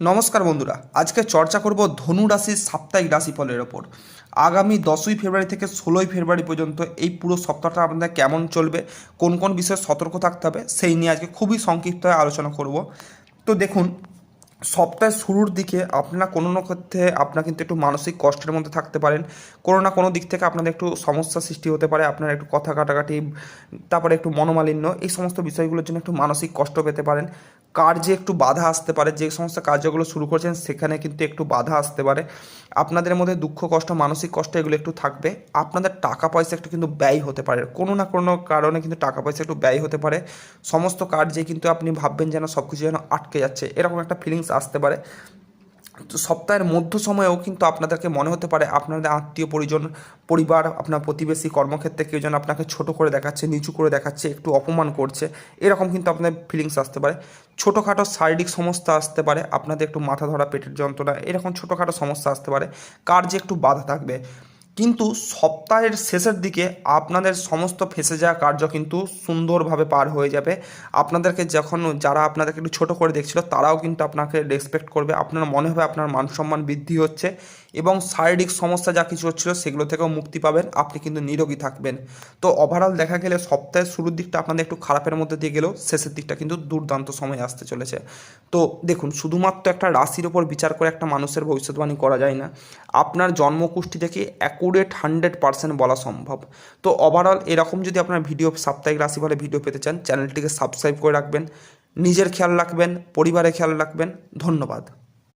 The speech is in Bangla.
নমস্কার বন্ধুরা, আজকে চর্চা করব ধনু রাশির সাপ্তাহিক রাশিফলের ওপর। আগামী দশই ফেব্রুয়ারি থেকে ষোলোই ফেব্রুয়ারি পর্যন্ত এই পুরো সপ্তাহটা আপনাদের কেমন চলবে, কোন কোন বিষয়ে সতর্ক থাকতে হবে, সেই নিয়ে আজকে খুবই সংক্ষিপ্ত আলোচনা করব। তো দেখুন সপ্তাহের শুরুর দিকে আপনারা কোনো না ক্ষেত্রে আপনার কিন্তু একটু মানসিক কষ্টের মধ্যে থাকতে পারেন। কোনো না কোনো দিক থেকে আপনাদের একটু সমস্যা সৃষ্টি হতে পারে, আপনারা একটু কথা কাটাকাটি, তারপরে একটু মনোমালিন্য, এই সমস্ত বিষয়গুলোর জন্য একটু মানসিক কষ্ট পেতে পারেন। কার্যে একটু বাধা আসতে পারে, যে সমস্ত কার্যগুলো শুরু করছেন, সেখানে কিন্তু একটু বাধা আসতে পারে। আপনাদের মধ্যে দুঃখ, কষ্ট, মানসিক কষ্ট এগুলো একটু থাকবে। আপনাদের টাকা পয়সা একটু কিন্তু ব্যয় হতে পারে। কোনো না কোনো কারণে কিন্তু টাকা পয়সা একটু ব্যয় হতে পারে। সমস্ত কার্যে কিন্তু আপনি ভাববেন যেন সব কিছু যেন আটকে যাচ্ছে। এরকম একটা ফিলিংস আসতে পারে। তো সপ্তাহের মধ্য সময়েও কিন্তু আপনাদেরকে মনে হতে পারে আপনাদের আত্মীয় পরিজন, পরিবার, আপনার প্রতিবেশী কর্মক্ষেত্রে কেউ যেন আপনাকে ছোট করে দেখাচ্ছে, নিচু করে দেখাচ্ছে, একটু অপমান করছে, এরকম কিন্তু আপনাদের ফিলিংস আসতে পারে। ছোটোখাটো শারীরিক সমস্যা আসতে পারে, আপনাদের একটু মাথা ধরা, পেটের যন্ত্রণা, এরকম ছোটোখাটো সমস্যা আসতে পারে। কার্যে একটু বাধা থাকবে। কিন্তু সপ্তাহের শেষের দিকে আপনাদের সমস্ত ফেসে যাওয়া কার্য কিন্তু সুন্দরভাবে পার হয়ে যাবে। আপনাদেরকে যখন যারা আপনাদেরকে একটু ছোটো করে দেখছিল, তারাও কিন্তু আপনাকে রেসপেক্ট করবে। আপনার মনে হবে আপনার মান সম্মান বৃদ্ধি হচ্ছে এবং শারীরিক সমস্যা যা কিছু হচ্ছিল সেগুলো থেকেও মুক্তি পাবেন। আপনি কিন্তু নিরোগী থাকবেন। তো ওভারঅল দেখা গেলে সপ্তাহের শুরুর দিকটা আপনাদের একটু খারাপের মধ্যে দিয়ে গেলেও শেষের দিকটা কিন্তু দুর্দান্ত সময় আসতে চলেছে। তো দেখুন, শুধুমাত্র একটা রাশির ওপর বিচার করে একটা মানুষের ভবিষ্যৎবাণী করা যায় না। আপনার জন্মকুষ্ঠি থেকে অ্যাকুরেট হান্ড্রেড পার্সেন্ট বলা সম্ভব। তো ওভারঅল এরকম যদি আপনার ভিডিও সাপ্তাহিক রাশি বলে ভিডিও পেতে চান চ্যানেলটিকে সাবস্ক্রাইব করে রাখবেন। নিজের খেয়াল রাখবেন, পরিবারের খেয়াল রাখবেন। ধন্যবাদ।